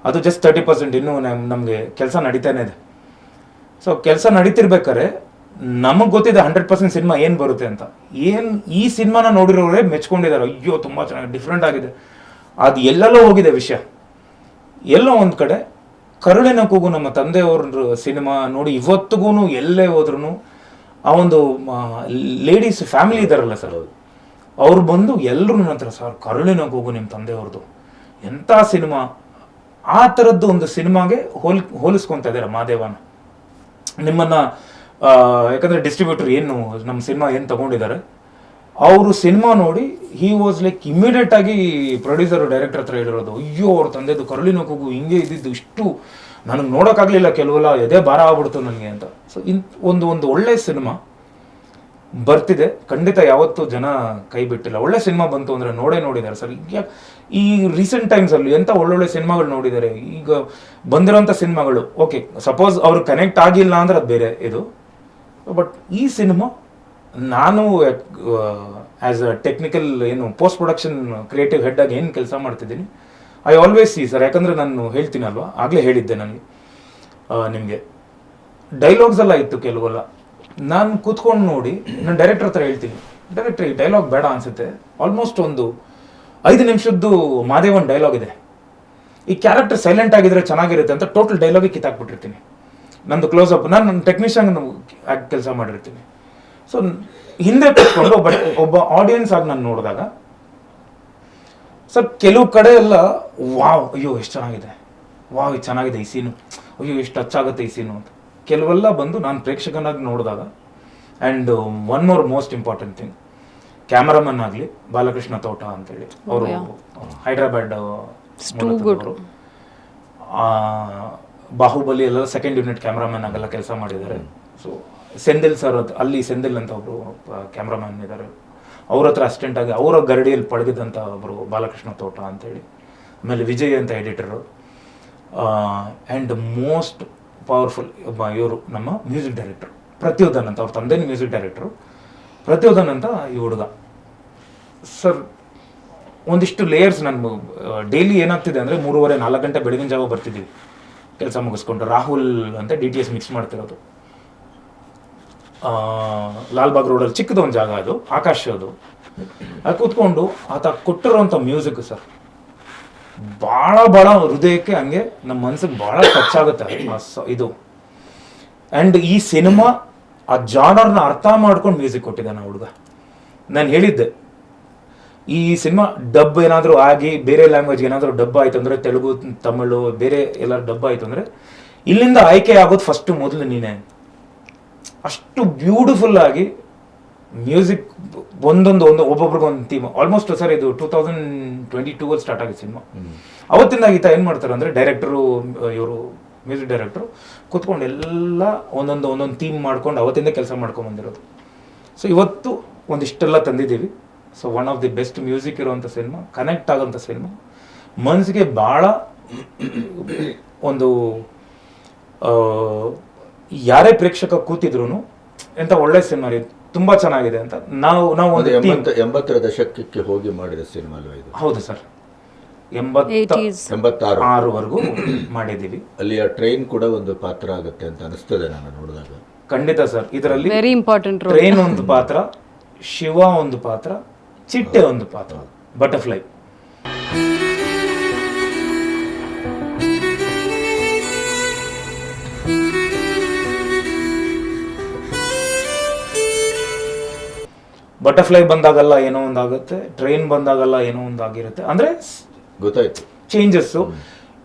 ಅದು ಜಸ್ಟ್ ತರ್ಟಿ ಪರ್ಸೆಂಟ್ ಇನ್ನೂ ನಮಗೆ ಕೆಲಸ ನಡೀತಾನೆ ಇದೆ. ಸೊ ಕೆಲಸ ನಡೀತಿರ್ಬೇಕಾದ್ರೆ ನಮಗೆ ಗೊತ್ತಿದೆ ಹಂಡ್ರೆಡ್ ಪರ್ಸೆಂಟ್ ಸಿನಿಮಾ ಏನು ಬರುತ್ತೆ ಅಂತ. ಏನು ಈ ಸಿನಿಮಾನ ನೋಡಿರೋರೇ ಮೆಚ್ಕೊಂಡಿದ್ದಾರೆ ಅಯ್ಯೋ ತುಂಬ ಚೆನ್ನಾಗಿ ಡಿಫ್ರೆಂಟ್ ಆಗಿದೆ. ಅದು ಎಲ್ಲೆಲ್ಲೋ ಹೋಗಿದೆ ವಿಷಯ. ಎಲ್ಲೋ ಒಂದು ಕಡೆ ಕರುಳಿನ ಕೂಗು ನಮ್ಮ ತಂದೆಯವ್ರ ಸಿನಿಮಾ ನೋಡಿ ಇವತ್ತಿಗೂ ಎಲ್ಲೇ ಹೋದ್ರೂ ಆ ಒಂದು ಲೇಡೀಸ್ ಫ್ಯಾಮಿಲಿ ಇದಾರಲ್ಲ ಸರ್. ಅವ್ರು ಬಂದು ಎಲ್ಲರೂ ನಂತರ ಹತ್ರ ಸರ್ ಕರುಳಿನ ಕೂಗು ನಿಮ್ಮ ತಂದೆಯವ್ರದ್ದು ಎಂಥ ಸಿನಿಮಾ ಆ ಥರದ್ದು ಒಂದು ಸಿನಿಮಾಗೆ ಹೋಲ್ ಹೋಲಿಸ್ಕೊತಾ ಇದ್ದಾರೆ ಮಾದೇವನ ನಿಮ್ಮನ್ನ ಯಾಕಂದ್ರೆ ಡಿಸ್ಟ್ರಿಬ್ಯೂಟರ್ ಏನು, ನಮ್ಮ ಸಿನಿಮಾ ಏನು ತಗೊಂಡಿದ್ದಾರೆ, ಅವರು ಸಿನಿಮಾ ನೋಡಿ ಹಿ ವಾಸ್ ಲೈಕ್ ಇಮಿಡಿಯೇಟ್ ಆಗಿ ಪ್ರೊಡ್ಯೂಸರ್ ಡೈರೆಕ್ಟರ್ ಹತ್ರ ಹೇಳಿರೋದು. ಅಯ್ಯೋ, ಅವ್ರ ತಂದೆದು ಕರುಳಿನ ಕೂಗು ಹಿಂಗೆ ಇದ್ದಿದ್ದು ಇಷ್ಟು ನನಗೆ ನೋಡೋಕ್ಕಾಗಲಿಲ್ಲ ಕೆಲವೆಲ್ಲ, ಎದೆ ಭಾರ ಆಗ್ಬಿಡ್ತು ನನಗೆ ಅಂತ. ಸೊ ಇನ್, ಒಂದು ಒಂದು ಒಳ್ಳೆ ಸಿನಿಮಾ ಬರ್ತಿದೆ. ಖಂಡಿತ ಯಾವತ್ತೂ ಜನ ಕೈ ಬಿಟ್ಟಿಲ್ಲ. ಒಳ್ಳೆ ಸಿನಿಮಾ ಬಂತು ಅಂದರೆ ನೋಡೇ ನೋಡಿದ್ದಾರೆ ಸರ್. ಈ ರೀಸೆಂಟ್ ಟೈಮ್ಸಲ್ಲಿ ಎಂಥ ಒಳ್ಳೊಳ್ಳೆ ಸಿನಿಮಾಗಳು ನೋಡಿದ್ದಾರೆ? ಈಗ ಬಂದಿರೋಂಥ ಸಿನಿಮಾಗಳು ಓಕೆ ಸಪೋಸ್ ಅವ್ರು ಕನೆಕ್ಟ್ ಆಗಿಲ್ಲ ಅಂದ್ರೆ ಅದು ಬೇರೆ ಇದು. ಬಟ್ ಈ ಸಿನಿಮಾ ನಾನು ಆ್ಯಸ್ ಅ ಟೆಕ್ನಿಕಲ್ ಏನು ಪೋಸ್ಟ್ ಪ್ರೊಡಕ್ಷನ್ ಕ್ರಿಯೇಟಿವ್ ಹೆಡ್ ಆಗಿ ಏನು ಕೆಲಸ ಮಾಡ್ತಿದ್ದೀನಿ ಐ ಆಲ್ವೇಸ್ ಸಿ ಸರ್ ಯಾಕಂದ್ರೆ ನಾನು ಹೇಳ್ತೀನಲ್ವಾ? ಆಗಲೇ ಹೇಳಿದ್ದೆ ನನಗೆ ನಿಮಗೆ. ಡೈಲಾಗ್ಸ್ ಎಲ್ಲ ಇತ್ತು ಕೆಲವೆಲ್ಲ. ನಾನು ಕೂತ್ಕೊಂಡು ನೋಡಿ, ನಾನು ಡೈರೆಕ್ಟರ್ ಹತ್ರ ಹೇಳ್ತೀನಿ. ಡೈರೆಕ್ಟರ್ ಈ ಡೈಲಾಗ್ ಬೇಡ ಅನ್ಸುತ್ತೆ. ಆಲ್ಮೋಸ್ಟ್ ಒಂದು ಐದು ನಿಮಿಷದ್ದು ಮಾದೇವನ್ ಡೈಲಾಗ್ ಇದೆ. ಈ ಕ್ಯಾರೆಕ್ಟರ್ ಸೈಲೆಂಟ್ ಆಗಿದ್ರೆ ಚೆನ್ನಾಗಿರುತ್ತೆ ಅಂತ ಟೋಟಲ್ ಡೈಲಾಗಿಗೆ ಕಿತ್ತಾಕ್ಬಿಟ್ಟಿರ್ತೀನಿ. ನಂದು ಕ್ಲೋಸ್ ಅಪ್ ನಾನು ನನ್ನ ಟೆಕ್ನಿಷಿಯನ್ ಆಗಿ ಕೆಲಸ ಮಾಡಿರ್ತೀನಿ. ಸೊ ಹಿಂದೆ ಕೂತ್ಕೊಂಡು ಬಟ್ ಒಬ್ಬ ಆಡಿಯನ್ಸ್ ಆಗಿ ನಾನು ನೋಡಿದಾಗ ಸರ್ ಕೆಲವು ಕಡೆ ಎಲ್ಲ ವಾವ್ ಅಯ್ಯೋ ಎಷ್ಟು ಚೆನ್ನಾಗಿದೆ. ವಾವ್ ಇದು ಚೆನ್ನಾಗಿದೆ ಈ ಸೀನು ಅಯ್ಯೋ ಎಷ್ಟು ಟಚ್ ಆಗುತ್ತೆ ಈ ಸೀನು ಅಂತ. ಕೆಲವೆಲ್ಲ ಬಂದು ನಾನು ಪ್ರೇಕ್ಷಕನಾಗಿ ನೋಡಿದಾಗ and one more most important thing cameraman ಆಗಲಿ ಬಾಲಕೃಷ್ಣ ತೋಟ ಅಂತೇಳಿ ಅವರು ಹೈದ್ರಾಬಾದ್ ಬಾಹುಬಲಿ ಎಲ್ಲ ಸೆಕೆಂಡ್ ಯೂನಿಟ್ ಕ್ಯಾಮ್ರಾಮನ್ ಆಗೆಲ್ಲ ಕೆಲಸ ಮಾಡಿದ್ದಾರೆ. ಸೊ ಸೆಂದಿಲ್ ಸರ್ ಅಲ್ಲಿ ಸೆಂದಿಲ್ ಅಂತ ಒಬ್ರು ಕ್ಯಾಮ್ರಾಮನ್ ಇದ್ದಾರೆ. ಅವ್ರ ಹತ್ರ ಅಸಿಸ್ಟೆಂಟ್ ಆಗಿ ಅವರ ಗರಡಿಯಲ್ಲಿ ಪಳಗಿದಂಥ ಒಬ್ಬರು ಬಾಲಕೃಷ್ಣ ತೋಟ ಅಂತೇಳಿ. ಆಮೇಲೆ ವಿಜಯ್ ಅಂತ ಎಡಿಟರು ಆ್ಯಂಡ್ ಮೋಸ್ಟ್ ಪವರ್ಫುಲ್ ಒಬ್ಬ ಇವರು ನಮ್ಮ ಮ್ಯೂಸಿಕ್ ಡೈರೆಕ್ಟರ್ ಪ್ರತ್ಯೋಧನ್ ಅಂತ ಅವ್ರ ತಂದೆನ ಮ್ಯೂಸಿಕ್ ಡೈರೆಕ್ಟ್ರು ಪ್ರತ್ಯೋಧನ್ ಅಂತ ಈ ಹುಡುಗ. ಸರ್ ಒಂದಿಷ್ಟು ಲೇಯರ್ಸ್ ನಾನು ಡೈಲಿ ಏನಾಗ್ತಿದೆ ಅಂದರೆ ಮೂರುವರೆ ನಾಲ್ಕು ಗಂಟೆ ಬೆಳಗಿನ ಜಾವ ಬರ್ತಿದ್ದೀವಿ. ಕೆಲಸ ಮುಗಿಸ್ಕೊಂಡು. ರಾಹುಲ್ ಅಂತ ಡಿ ಟಿ ಎಸ್ ಮಿಕ್ಸ್ ಮಾಡ್ತಿರೋದು. ಲಾಲ್ಬಾಗ್ ರೋಡಲ್ಲಿ ಚಿಕ್ಕದ ಒಂದು ಜಾಗ ಅದು, ಆಕಾಶ ಅದು. ಅದು ಕೂತ್ಕೊಂಡು ಆತ ಕೊಟ್ಟಿರೋಂಥ ಮ್ಯೂಸಿಕ್ ಸರ್. ಭಾಳ ಭಾಳ ಹೃದಯಕ್ಕೆ ಹಂಗೆ ನಮ್ಮ ಮನ್ಸಿಗೆ ಭಾಳ ಟಚ್ ಆಗುತ್ತೆ. ಇದು. ಆ್ಯಂಡ್ ಈ ಸಿನಿಮಾ ಆ ಜಾನರ್ನ ಅರ್ಥ ಮಾಡ್ಕೊಂಡು ಮ್ಯೂಸಿಕ್ ಕೊಟ್ಟಿದ್ದಾನೆ ಹುಡುಗ. ನಾನು ಹೇಳಿದ್ದೆ ಈ ಸಿನಿಮಾ ಡಬ್ ಏನಾದರೂ ಆಗಿ ಬೇರೆ ಲ್ಯಾಂಗ್ವೇಜ್ ಏನಾದರೂ ಡಬ್ ಆಯ್ತು ಅಂದರೆ ತೆಲುಗು ತಮಿಳು ಬೇರೆ ಎಲ್ಲ ಡಬ್ ಆಯ್ತು ಅಂದರೆ ಇಲ್ಲಿಂದ ಆಯ್ಕೆ ಆಗೋದು ಫಸ್ಟ್ ಮೊದಲು ನೀನೆ. ಅಷ್ಟು ಬ್ಯೂಟಿಫುಲ್ ಆಗಿ ಮ್ಯೂಸಿಕ್ ಒಂದೊಂದು ಒಂದು ಒಬ್ಬೊಬ್ರಿಗೊಂದು ಥೀಮ್ ಆಲ್ಮೋಸ್ಟ್ ಸರ್ ಇದು ಟೂ ತೌಸಂಡ್ ಟ್ವೆಂಟಿ ಟೂ ಅಲ್ಲಿ ಸ್ಟಾರ್ಟ್ ಆಗಿದೆ ಸಿನಿಮಾ. ಅವತ್ತಿಂದ ಈತ ಏನು ಮಾಡ್ತಾರೆ ಅಂದರೆ ಡೈರೆಕ್ಟರು ಇವರು ಮ್ಯೂಸಿಕ್ ಡೈರೆಕ್ಟ್ರು ಕೂತ್ಕೊಂಡು ಎಲ್ಲ ಒಂದೊಂದು ಒಂದೊಂದು ಥೀಮ್ ಮಾಡ್ಕೊಂಡು ಅವತ್ತಿಂದ ಕೆಲಸ ಮಾಡ್ಕೊಂಡು ಬಂದಿರೋದು. ಸೊ ಇವತ್ತು ಒಂದಿಷ್ಟೆಲ್ಲ ತಂದಿದ್ದೀವಿ. So one of the best music ಇರುವಂಥ ಸಿನಿಮಾ ಕನೆಕ್ಟ್ ಆಗೋಂಥ ಸಿನಿಮಾ ಮನಸ್ಸಿಗೆ ಭಾಳ ಒಂದು ಆ, ಯಾರೇ ಪ್ರೇಕ್ಷಕ ಕೂತಿದ್ರು ಎಂಥ ಒಳ್ಳೆ ಸಿನಿಮಾ ರೀ ತುಂಬಾ ಚೆನ್ನಾಗಿದೆ ಅಂತ ನಾವು ನಾವು ಒಂದು ಒಂದು ಎಂಬತ್ತು ಎಂಬತ್ತರ ದಶಕಕ್ಕೆ ಹೋಗಿ ಮಾಡಿದ ಸಿನಿಮಾ ಅಲ್ವಾ ಇದು? ಹೌದು ಸರ್. ಎಂಬತ್ತ 80s. ಎಂಬತ್ತಾರು. ಆರುವರೆಗೂ ಮಾಡಿದ್ದೀವಿ. ಅಲ್ಲಿಯ ಟ್ರೈನ್ ಕೂಡ ಒಂದು ಪಾತ್ರ ಆಗುತ್ತೆ ಅಂತ ಅನಿಸ್ತದೆ ನಾನು ನೋಡಿದಾಗ. ಖಂಡಿತ ಸರ್ ಇದರಲ್ಲಿ ವೆರಿ ಇಂಪಾರ್ಟೆಂಟ್ ಟ್ರೈನ್ ಒಂದು ಪಾತ್ರ ಶಿವ ಒಂದು ಪಾತ್ರ ಚಿಟ್ಟೆ ಒಂದು ಪಾತ್ರ ಬಟರ್ಫ್ಲೈ ಬಟರ್ಫ್ಲೈ ಬಂದಾಗಲ್ಲ ಏನೋ ಒಂದಾಗುತ್ತೆ ಟ್ರೈನ್ ಬಂದಾಗಲ್ಲ ಏನೋ ಒಂದಾಗಿರುತ್ತೆ. ಅಂದ್ರೆ ಗೊತ್ತಾಯ್ತು. ಚೇಂಜಸ್ಸು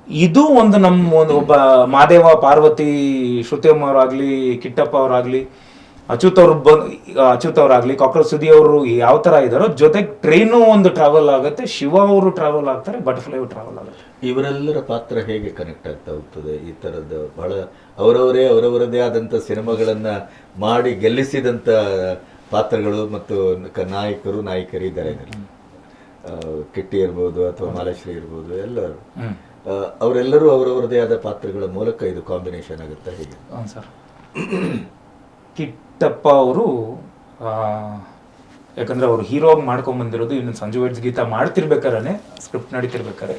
ಇದು ಒಂದು ನಮ್ಮ ಒಂದು ಒಬ್ಬ ಮಾದೇವ ಪಾರ್ವತಿ ಶ್ರುತಿಯಮ್ಮ ಅವರಾಗ್ಲಿ ಕಿಟ್ಟಪ್ಪ ಅವರಾಗ್ಲಿ ಅಚ್ಯುತ್ ಅವ್ರು ಬಂದು ಅಚ್ಯುತ್ ಅವರಾಗ್ಲಿ ಕಾಕ್ರೋಚ್ ಸುದಿ ಅವರು ಯಾವ ತರ ಇದಾರೋ ಜೊತೆಗೆ ಟ್ರೈನು ಒಂದು ಟ್ರಾವೆಲ್ ಆಗುತ್ತೆ ಶಿವ ಅವರು ಟ್ರಾವೆಲ್ ಆಗ್ತಾರೆ ಬಟರ್ಫ್ಲೈ ಟ್ರಾವೆಲ್ ಆಗುತ್ತೆ. ಇವರೆಲ್ಲರ ಪಾತ್ರ ಹೇಗೆ ಕನೆಕ್ಟ್ ಆಗ್ತಾ ಹೋಗ್ತದೆ? ಈ ತರದ ಬಹಳ ಅವರವರೇ ಅವರವರದೇ ಆದಂತ ಸಿನಿಮಾಗಳನ್ನ ಮಾಡಿ ಗೆಲ್ಲಿಸಿದಂತ ಪಾತ್ರಗಳು ಮತ್ತು ನಾಯಕರು ನಾಯಕರು ಇದ್ದಾರೆ ಇದರಲ್ಲಿ. ಕಿಟ್ಟಿ ಇರ್ಬೋದು ಅಥವಾ ಮಾಲಶ್ರೀ ಇರ್ಬೋದು ಎಲ್ಲರೂ. ಅವರೆಲ್ಲರೂ ಅವರವರದೇ ಆದ ಪಾತ್ರಗಳ ಮೂಲಕ ಇದು ಕಾಂಬಿನೇಷನ್ ಆಗುತ್ತೆ ಹೇಗೆ? ಹೌದು ಸರ್. ಕಿಟ್ಟಪ್ಪ ಅವರು ಯಾಕಂದ್ರೆ ಅವರು ಹೀರೋ ಆಗಿ ಮಾಡ್ಕೊಂಡ್ ಬಂದಿರೋದು ಇನ್ನು ಸಂಜು ವೆಡ್ಸ್ ಗೀತ ಮಾಡ್ತಿರ್ಬೇಕಾರೆ ಸ್ಕ್ರಿಪ್ಟ್ ನಡೀತಿರ್ಬೇಕಾರೆ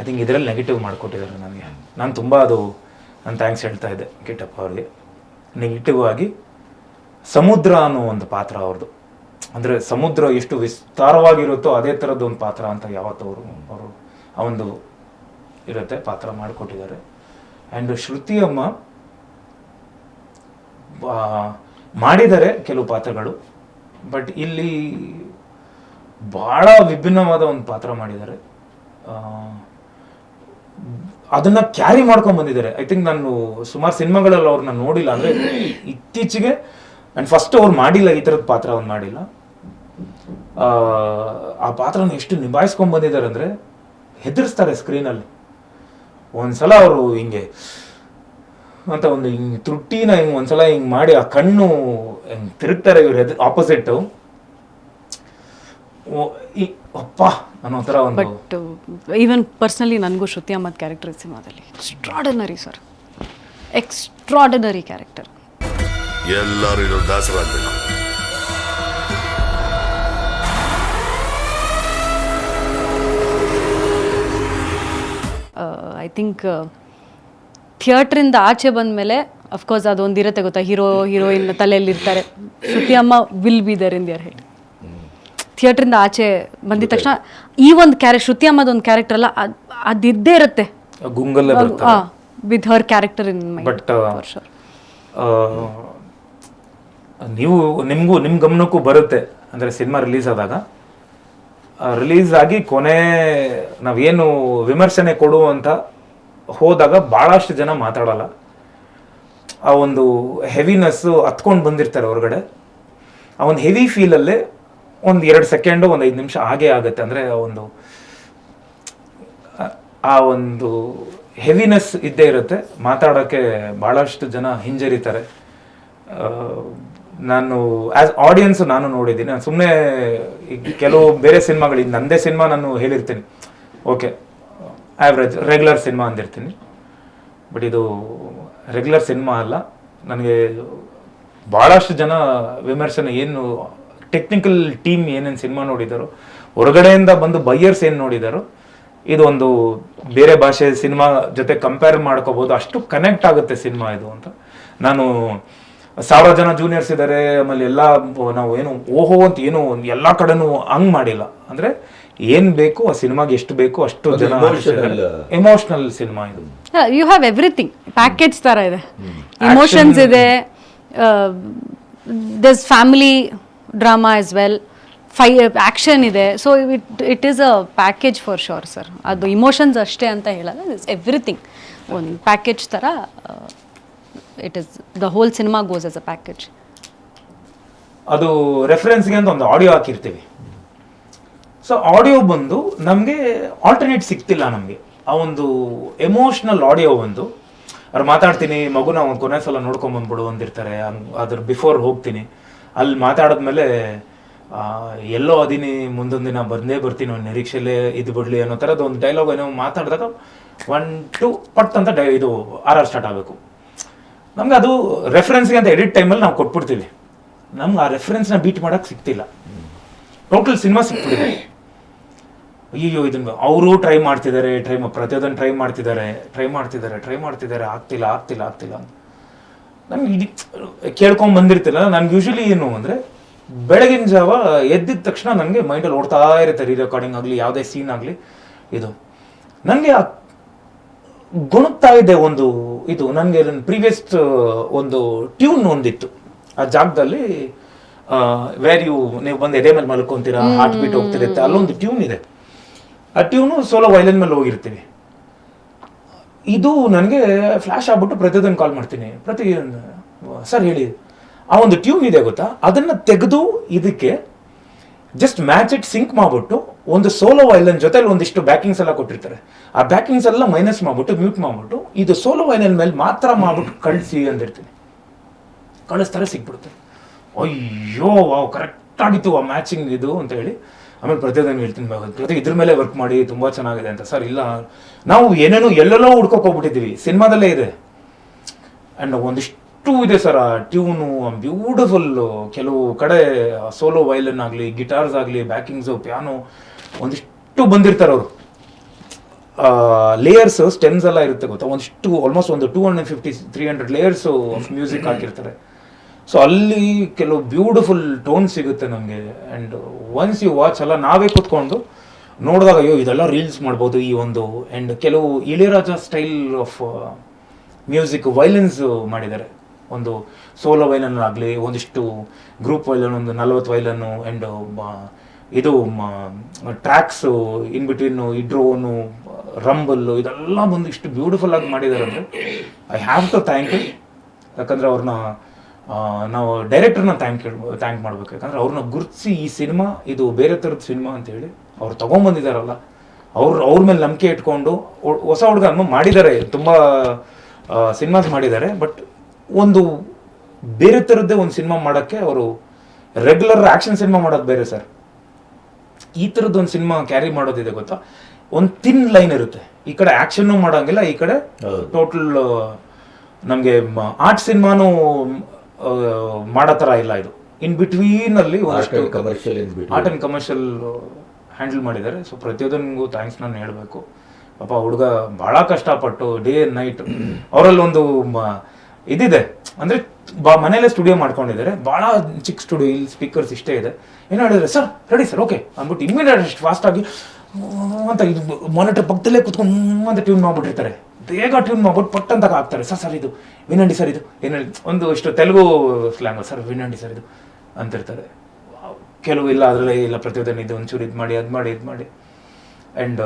ಐ ಥಿಂಕ್ ಇದರಲ್ಲಿ ನೆಗೆಟಿವ್ ಮಾಡಿಕೊಟ್ಟಿದ್ದಾರೆ ನನಗೆ. ನಾನು ತುಂಬ ಅದು, ನಾನು ಥ್ಯಾಂಕ್ಸ್ ಹೇಳ್ತಾ ಇದ್ದೆ ಕಿಟ್ಟಪ್ಪ ಅವ್ರಿಗೆ. ನೆಗೆಟಿವ್ ಆಗಿ ಸಮುದ್ರ ಅನ್ನೋ ಒಂದು ಪಾತ್ರ ಅವ್ರದ್ದು ಅಂದರೆ ಸಮುದ್ರ ಎಷ್ಟು ವಿಸ್ತಾರವಾಗಿರುತ್ತೋ ಅದೇ ಥರದ್ದು ಒಂದು ಪಾತ್ರ ಅಂತ ಯಾವತ್ತೂ ಅವರು ಆ ಒಂದು ಇರುತ್ತೆ, ಪಾತ್ರ ಮಾಡಿಕೊಟ್ಟಿದ್ದಾರೆ. ಆ್ಯಂಡ್ ಶ್ರುತಿ ಅಮ್ಮ ಮಾಡಿದ್ದಾರೆ ಕೆಲವು ಪಾತ್ರಗಳು ಬಟ್ ಇಲ್ಲಿ ಭಾಳ ವಿಭಿನ್ನವಾದ ಒಂದು ಪಾತ್ರ ಮಾಡಿದ್ದಾರೆ. ಅದನ್ನು ಕ್ಯಾರಿ ಮಾಡ್ಕೊಂಡು ಬಂದಿದ್ದಾರೆ. ಐ ಥಿಂಕ್ ನಾನು ಸುಮಾರು ಸಿನಿಮಾಗಳಲ್ಲಿ ಅವ್ರನ್ನ ನೋಡಿಲ್ಲ ಅಂದರೆ ಇತ್ತೀಚೆಗೆ ನಾನು ಫಸ್ಟ್ ಅವ್ರು ಮಾಡಿಲ್ಲ ಈ ಥರದ ಪಾತ್ರ ಅವ್ರು ಮಾಡಿಲ್ಲ. ಆ, ಆ ಪಾತ್ರನ ಎಷ್ಟು ನಿಭಾಯಿಸ್ಕೊಂಡು ಬಂದಿದ್ದಾರೆ ಅಂದರೆ ಹೆದರ್ಸ್ತಾರೆ ಸ್ಕ್ರೀನಲ್ಲಿ ಒಂದ್ಸಲ ಅವರು ಹಿಂಗೆ ಅಂತ ಒಂದು ಹಿಂಗೆ ತುಟ್ಟಿನ ಹಿಂಗೆ ಒಂದ್ಸಲ ಹಿಂಗೆ ಮಾಡಿ ಆ ಕಣ್ಣು ಹಿಂಗೆ ತಿರುಗ್ತಾರೆ ಇವ್ರ ಎದ್ ಆಪೋಸಿಟ್ಟು ಅಪ್ಪ ಅನ್ನೋ ಥರ ಒಂದು ಬಟ್ ಈವನ್ ಪರ್ಸನಲಿ ನನಗೂ ಶ್ರುತಿ ಅಹಮದ್ ಕ್ಯಾರೆಕ್ಟರ್ ಸಿನಿಮಾದಲ್ಲಿ ಎಕ್ಸ್ಟ್ರಾಡನರಿ ಸರ್ ಎಕ್ಸ್ಟ್ರಾಡನರಿ ಕ್ಯಾರೆಕ್ಟರ್ ಎಲ್ಲರೂ ಇರೋ ದಾಸರಾಗಬೇಕು ಐ ಥಿಂಕ್ ಥಿಯೇಟ್ರಿಂದ ಆಚೆ ಬಂದಮೇಲೆ ಅಫ್ಕೋರ್ಸ್ ಅದೊಂದು ಇರುತ್ತೆ ಗೊತ್ತಾ? ಹೀರೋ ಹೀರೋಯಿನ್ ತಲೆಯಲ್ಲಿ ಇರ್ತಾರೆ ಶ್ರುತಿ ಅಮ್ಮ will be there in their head ಥಿಯೇಟ್ರಿಂದ ಆಚೆ ಬಂದಿದ ತಕ್ಷಣ ಈ ಒಂದು ಕ್ಯಾರೆ ಶ್ರುತಿ ಅಮ್ಮದ ಒಂದು ಕ್ಯಾರೆಕ್ಟರ್ ಅಲ್ಲ ಅದು ಅದಿದ್ದೇ ಇರುತ್ತೆ. With her character in but ನೀವು ನಿಮಗೂ ನಿಮ್ಮ ಗಮನಕ್ಕೂ ಬರುತ್ತೆ ಅಂದರೆ ಸಿನಿಮಾ ರಿಲೀಸ್ ಆದಾಗ. ರಿಲೀಸ್ ಆಗಿ ಕೊನೆ ನಾವೇನು ವಿಮರ್ಶನೆ ಕೊಡುವಂತ ಹೋದಾಗ ಭಾಳಷ್ಟು ಜನ ಮಾತಾಡಲ್ಲ. ಆ ಒಂದು ಹೆವಿನೆಸ್ಸು ಹತ್ಕೊಂಡು ಬಂದಿರ್ತಾರೆ ಹೊರಗಡೆ. ಆ ಒಂದು ಹೆವಿ ಫೀಲಲ್ಲೇ ಒಂದು ಎರಡು ಸೆಕೆಂಡು ಒಂದು ಐದು ನಿಮಿಷ ಹಾಗೆ ಆಗುತ್ತೆ. ಅಂದರೆ ಆ ಒಂದು, ಆ- ಒಂದು ಹೆವಿನೆಸ್ ಇದ್ದೇ ಇರುತ್ತೆ. ಮಾತಾಡೋಕ್ಕೆ ಭಾಳಷ್ಟು ಜನ ಹಿಂಜರಿತಾರೆ. ನಾನು ಆ್ಯಸ್ ಆಡಿಯನ್ಸ್ ನಾನು ನೋಡಿದ್ದೀನಿ. ನಾನು ಸುಮ್ಮನೆ ಕೆಲವು ಬೇರೆ ಸಿನಿಮಾಗಳು ನಂದೇ ಸಿನಿಮಾ ನಾನು ಹೇಳಿರ್ತೀನಿ. ಓಕೆ. ಆವ್ರೇಜ್ ರೆಗ್ಯುಲರ್ ಸಿನಿಮಾ ಅಂದಿರ್ತೀನಿ. ಬಟ್ ಇದು ರೆಗ್ಯುಲರ್ ಸಿನಿಮಾ ಅಲ್ಲ. ನನಗೆ ಭಾಳಷ್ಟು ಜನ ವಿಮರ್ಶನೆ ಏನು ಟೆಕ್ನಿಕಲ್ ಟೀಮ್ ಏನೇನು ಸಿನಿಮಾ ನೋಡಿದಾರೋ, ಹೊರಗಡೆಯಿಂದ ಬಂದು ಬೈಯರ್ಸ್ ಏನು ನೋಡಿದಾರೋ ಇದು ಒಂದು ಬೇರೆ ಭಾಷೆ ಸಿನಿಮಾ ಜೊತೆ ಕಂಪೇರ್ ಮಾಡ್ಕೋಬೋದು. ಅಷ್ಟು ಕನೆಕ್ಟ್ ಆಗುತ್ತೆ ಸಿನಿಮಾ ಇದು ಅಂತ. ನಾನು ಸಾವಿರ ಜನ ಜೂನಿಯರ್ಸ್ ಇದ್ದಾರೆ ಆಮೇಲೆ ಎಲ್ಲ ನಾವು ಏನು ಓಹೋ ಅಂತ ಏನು ಎಲ್ಲ ಕಡೆನೂ ಹಂಗೆ ಮಾಡಿಲ್ಲ. ಅಂದ್ರೆ ಏನ್ ಬೇಕು ಆ ಸಿನಿಮಾಗೆ ಎಷ್ಟು ಬೇಕು ಅಷ್ಟು ಜನ ಎಮೋಷನಲ್ ಸಿನಿಮಾ ಇದು. ಯು ಹ್ಯಾವ್ ಎವ್ರಿಥಿಂಗ್ ಪ್ಯಾಕೇಜ್ ತರ ಇದೆ. ಇಮೋಷನ್ಸ್ ಇದೆ this family drama is well five action ಇದೆ. So it it is a package for sure sir ಅದು ಇಮೋಷನ್ಸ್ ಅಷ್ಟೇ ಅಂತ ಹೇಳಲ್ಲ ಇಟ್ಸ್ ಎವ್ರಿಥಿಂಗ್ ಒಂದು ಪ್ಯಾಕೇಜ್ ಥರ it is the whole cinema goes as a package ಅದು ರೆಫರೆನ್ಸ್ಗೆ ಅಂತ ಒಂದು ಆಡಿಯೋ ಹಾಕಿರ್ತೀವಿ. ಸೊ ಆಡಿಯೋ ಬಂದು ನಮಗೆ ಆಲ್ಟರ್ನೇಟ್ ಸಿಗ್ತಿಲ್ಲ ನಮಗೆ. ಆ ಒಂದು ಎಮೋಷ್ನಲ್ ಆಡಿಯೋ ಒಂದು ಅವ್ರು ಮಾತಾಡ್ತೀನಿ ಮಗುನ ಒಂದು ಕೊನೆ ಸಲ ನೋಡ್ಕೊಂಡ್ ಬಂದ್ಬಿಡು ಅಂದಿರ್ತಾರೆ ಅದ್ರ ಬಿಫೋರ್ ಹೋಗ್ತೀನಿ. ಅಲ್ಲಿ ಮಾತಾಡಿದ್ಮೇಲೆ ಎಲ್ಲೋ ಅದೀನಿ, ಮುಂದೊಂದು ದಿನ ಬಂದೇ ಬರ್ತೀನಿ, ಒಂದು ನಿರೀಕ್ಷೆಲೇ ಇದು ಬಿಡಲಿ ಅನ್ನೋ ಥರದ ಒಂದು ಡೈಲಾಗ್ ಏನೋ ಮಾತಾಡಿದಾಗ ಒನ್ ಟು ಪಟ್ ಅಂತ ಡೈ, ಇದು ಆರ್ ಆರ್ ಸ್ಟಾರ್ಟ್ ಆಗಬೇಕು. ನಮ್ಗೆ ಅದು ರೆಫರೆನ್ಸ್ಗೆ ಅಂತ ಎಡಿಟ್ ಟೈಮಲ್ಲಿ ನಾವು ಕೊಟ್ಬಿಡ್ತೀವಿ. ನಮ್ಗೆ ಆ ರೆಫರೆನ್ಸ್ನ ಬೀಟ್ ಮಾಡೋಕ್ಕೆ ಸಿಗ್ತಿಲ್ಲ. ಟೋಟಲ್ ಸಿನಿಮಾ ಸಿಕ್ಬಿಟ್ಟಿದೆ. ಅಯ್ಯೋ ಇದನ್ನ ಅವರು ಟ್ರೈ ಮಾಡ್ತಿದ್ದಾರೆ ಟ್ರೈ ಪ್ರತಿಯೊಂದನ್ನು ಟ್ರೈ ಮಾಡ್ತಿದ್ದಾರೆ ಟ್ರೈ ಮಾಡ್ತಿದ್ದಾರೆ ಟ್ರೈ ಮಾಡ್ತಿದ್ದಾರೆ ಆಗ್ತಿಲ್ಲ ಆಗ್ತಿಲ್ಲ ಆಗ್ತಿಲ್ಲ ನಮ್ಗೆ ಇಡೀ ಕೇಳ್ಕೊಂಡು ಬಂದಿರ್ತಿಲ್ಲ. ನನ್ಗೆ ಯೂಶಲಿ ಏನು ಅಂದರೆ, ಬೆಳಗಿನ ಜಾವ ಎದ್ದಿದ ತಕ್ಷಣ ನನಗೆ ಮೈಂಡಲ್ಲಿ ಓಡ್ತಾ ಇರುತ್ತೆ ರೀ ರೆಕಾರ್ಡಿಂಗ್ ಆಗಲಿ, ಯಾವುದೇ ಸೀನ್ ಆಗಲಿ. ಇದು. ನನಗೆ ಗುಣಗ್ತಾ ಇದೆ ಒಂದು ಇದು ನನಗೆ ಪ್ರೀವಿಯಸ್ ಒಂದು ಟ್ಯೂನ್ ಒಂದಿತ್ತು. ಆ ಜಾಗದಲ್ಲಿ ವೇರ್ ಯು ನೀವು ಬಂದು ಎದೆ ಮೇಲೆ ಮಲ್ಕೊಂತೀರಾ ಹಾರ್ಟ್ ಬೀಟ್ ಹೋಗ್ತಿರುತ್ತೆ, ಅಲ್ಲೊಂದು ಟ್ಯೂನ್ ಇದೆ. ಆ ಟ್ಯೂನು ಸೋಲೋ ವೈಲನ್ ಮೇಲೆ ಹೋಗಿರ್ತೀನಿ. ಇದು ನನಗೆ ಫ್ಲಾಶ್ ಆಗ್ಬಿಟ್ಟು ಪ್ರತಿದಿನ ಕಾಲ್ ಮಾಡ್ತೀನಿ. ಪ್ರತಿ ಸರ್ ಹೇಳಿ, ಆ ಒಂದು ಟ್ಯೂನ್ ಇದೆ ಗೊತ್ತಾ? ಅದನ್ನು ತೆಗೆದು ಇದಕ್ಕೆ ಜಸ್ಟ್ ಮ್ಯಾಚ್ ಇಟ್ ಸಿಂಕ್ ಮಾಡಿಬಿಟ್ಟು ಒಂದು ಸೋಲೋ ವೈಲನ್ ಜೊತೆಲಿ ಒಂದಿಷ್ಟು ಬ್ಯಾಕಿಂಗ್ಸ್ ಎಲ್ಲ ಕೊಟ್ಟಿರ್ತಾರೆ. ಆ ಬ್ಯಾಕಿಂಗ್ಸ್ ಎಲ್ಲ ಮೈನಸ್ ಮಾಡಿಬಿಟ್ಟು ಮ್ಯೂಟ್ ಮಾಡಿಬಿಟ್ಟು, ಇದು ಸೋಲೋ ವೈಲನ್ ಮೇಲೆ ಮಾತ್ರ ಮಾಡಿಬಿಟ್ಟು ಕಳಿಸಿ ಅಂದಿರ್ತೀನಿ. ಕಳಿಸ್ತಾರೆ, ಸಿಕ್ಬಿಡುತ್ತೆ. ಅಯ್ಯೋ, ವಾವ್ ಕರೆಕ್ಟ್ ಆಗಿತ್ತು ಆ ಮ್ಯಾಚಿಂಗ್ ಇದು ಅಂತ ಹೇಳಿ. ಆಮೇಲೆ ಪ್ರತಿಯೊಂದನ್ನು ಹೇಳ್ತೀನಿ ಜೊತೆ ಇದ್ರ ಮೇಲೆ ವರ್ಕ್ ಮಾಡಿ ತುಂಬಾ ಚೆನ್ನಾಗಿದೆ ಅಂತ. ಸರ್, ಇಲ್ಲ. ನಾವು ಏನೇನೋ ಎಲ್ಲೆಲ್ಲೋ ಹೋಗ್ಬಿಟ್ಟಿದ್ದೀವಿ. ಸಿನಿಮಾದಲ್ಲೇ ಇದೆ. ಅಂಡ್ ಒಂದಿಷ್ಟು ಇದೆ ಸರ್, ಆ ಟ್ಯೂನು ಬ್ಯೂಟಿಫುಲ್ ಕೆಲವು ಕಡೆ ಸೋಲೋ ವೈಲನ್ ಆಗಲಿ ಗಿಟಾರ್ಸ್ ಆಗಲಿ ಬ್ಯಾಕಿಂಗ್ಸು ಪಿಯಾನೋ ಒಂದಿಷ್ಟು ಬಂದಿರ್ತಾರೆ ಅವರು. ಲೇಯರ್ಸ್ ಸ್ಟೆಮ್ಸ್ ಎಲ್ಲ ಇರುತ್ತೆ ಗೊತ್ತಾ? ಒಂದಿಷ್ಟು ಆಲ್ಮೋಸ್ಟ್ ಒಂದು two hundred fifty three hundred layers music ಹಾಕಿರ್ತಾರೆ. ಸೊ ಅಲ್ಲಿ ಕೆಲವು ಬ್ಯೂಟಿಫುಲ್ ಟೋನ್ ಸಿಗುತ್ತೆ ನಮಗೆ. ಆ್ಯಂಡ್ ಒನ್ಸ್ ಯು ವಾಚ್ ಎಲ್ಲ, ನಾವೇ ಕೂತ್ಕೊಂಡು ನೋಡಿದಾಗ, ಅಯ್ಯೋ, ಇದೆಲ್ಲ ರೀಲ್ಸ್ ಮಾಡ್ಬೋದು ಈ ಒಂದು. ಆ್ಯಂಡ್ ಕೆಲವು Ilaiyaraaja style of music violence ಮಾಡಿದ್ದಾರೆ. ಒಂದು ಸೋಲೋ ವೈಲನ್ ಆಗಲಿ, ಒಂದಿಷ್ಟು ಗ್ರೂಪ್ ವೈಲನ್ ಒಂದು ನಲ್ವತ್ತು ವೈಲನ್ನು ಆ್ಯಂಡ್ ಇದು ಟ್ರ್ಯಾಕ್ಸು ಇನ್ ಬಿಟ್ವೀನ್ ಇಡ್ರೋನು ಡ್ರೋನು ರಂಬಲ್ಲು ಇದೆಲ್ಲ ಬಂದು ಇಷ್ಟು ಬ್ಯೂಟಿಫುಲ್ ಆಗಿ ಮಾಡಿದ್ದಾರೆ ಅಂದರೆ I have to thank you ಯಾಕಂದರೆ ಅವ್ರನ್ನ ನಾವು ಡೈರೆಕ್ಟರ್ನ ಥ್ಯಾಂಕ್ ಥ್ಯಾಂಕ್ ಮಾಡ್ಬೇಕು. ಯಾಕಂದ್ರೆ ಅವ್ರನ್ನ ಗುರುತಿಸಿ ಈ ಸಿನಿಮಾ ಇದು ಬೇರೆ ಥರದ ಸಿನಿಮಾ ಅಂತ ಹೇಳಿ ಅವ್ರು ತೊಗೊಂಬಂದಿದ್ದಾರಲ್ಲ ಅವ್ರು ಅವ್ರ ಮೇಲೆ ನಂಬಿಕೆ ಇಟ್ಕೊಂಡು ಹೊಸ ಹುಡುಗ ಮಾಡಿದ್ದಾರೆ. ತುಂಬ ಸಿನಿಮಾಸ್ ಮಾಡಿದ್ದಾರೆ. ಬಟ್ ಒಂದು ಬೇರೆ ಥರದ್ದೇ ಒಂದು ಸಿನಿಮಾ ಮಾಡೋಕ್ಕೆ ಅವರು ರೆಗ್ಯುಲರ್ ಆ್ಯಕ್ಷನ್ ಸಿನಿಮಾ ಮಾಡೋದು ಬೇರೆ ಸರ್. ಈ ಥರದ್ದು ಒಂದು ಸಿನಿಮಾ ಕ್ಯಾರಿ ಮಾಡೋದಿದೆ ಗೊತ್ತಾ? ಒಂದು ತಿನ್ ಲೈನ್ ಇರುತ್ತೆ. ಈ ಕಡೆ ಆ್ಯಕ್ಷನ್ನು ಮಾಡೋಂಗಿಲ್ಲ ಈ ಕಡೆ ಟೋಟಲ್ ನಮಗೆ ಆರ್ಟ್ ಸಿನಿಮಾನು ಮಾಡೋ ಥರ ಇಲ್ಲ ಇದು. ಇನ್ ಬಿಟ್ವೀನ್ ಅಲ್ಲಿ ಒಂದಷ್ಟು commercial art and commercial handle ಮಾಡಿದ್ದಾರೆ. ಸೊ ಪ್ರತಿಯೊಂದನಿಗೂ ಥ್ಯಾಂಕ್ಸ್ ನಾನು ಹೇಳಬೇಕು. ಪಾಪ ಹುಡುಗ ಭಾಳ ಕಷ್ಟಪಟ್ಟು ಡೇ ಅಂಡ್ ನೈಟ್ ಅವರಲ್ಲಿ ಒಂದು ಮ- ಇದಿದೆ. ಅಂದ್ರೆ ಬಾ ಮನೇಲೆ ಸ್ಟುಡಿಯೋ ಮಾಡ್ಕೊಂಡಿದ್ದಾರೆ. ಭಾಳ ಚಿಕ್ಕ ಸ್ಟುಡಿಯೋ ಇಲ್ಲಿ ಸ್ಪೀಕರ್ಸ್ ಇಷ್ಟೇ ಇದೆ. ಏನು ಹೇಳಿದ್ರೆ ಸರ್ ರೆಡಿ ಸರ್ ಓಕೆ ಅಂದ್ಬಿಟ್ಟು ಇಮ್ಮಿಡಿಯೇಟ್ ಫಾಸ್ಟಾಗಿ ಅಂತ ಇದು ಮಾನಿಟರ್ ಪಕ್ಕದಲ್ಲೇ ಕುತ್ಕೊಂಡು ಅಂತ ಟ್ಯೂನ್ ಮಾಡ್ಬಿಟ್ಟಿರ್ತಾರೆ. ಬೇಗ ಟ್ಯೂನ್ ಮಾಡ್ಬಿಟ್ಟು ಪಟ್ ಅಂತ ಹಾಕ್ತಾರೆ. ಸರ್ ಸರ್ ಇದು ವಿನಂಡಿ ಸರ್ ಇದು ಏನು ಹೇಳಿ ಒಂದು ಇಷ್ಟು ತೆಲುಗು ಸ್ಲ್ಯಾಂಗ್ ಸರ್ ವಿನಂಡಿ ಸರ್ ಇದು ಅಂತಿರ್ತಾರೆ ಕೆಲವು ಇಲ್ಲ ಅದರಲ್ಲೇ ಇಲ್ಲ ಪ್ರತಿಯೊಂದನ್ನು ಇದು ಒಂಚೂರು ಇದು ಮಾಡಿ ಅದು ಮಾಡಿ ಇದು ಮಾಡಿ. ಆ್ಯಂಡ್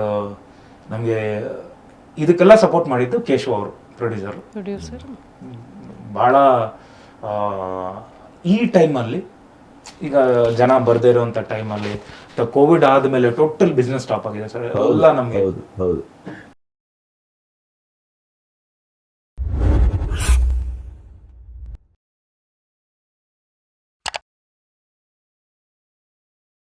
ನಮಗೆ ಇದಕ್ಕೆಲ್ಲ ಸಪೋರ್ಟ್ ಮಾಡಿದ್ದು ಕೇಶವ್ ಅವರು ಪ್ರೊಡ್ಯೂಸರು ಪ್ರೊಡ್ಯೂಸರ್ ಭಾಳ ಆ, ಈ ಟೈಮಲ್ಲಿ ಈಗ ಜನ ಬರದೇ ಇರೋವಂಥ ಟೈಮಲ್ಲಿ ಕೋವಿಡ್ ಆದಮೇಲೆ ಟೋಟಲ್ ಬಿಸ್ನೆಸ್ ಸ್ಟಾಪ್ ಆಗಿದೆ ಸರ್. ಎಲ್ಲ ನಮಗೆ ಹೌದು ಹೌದು.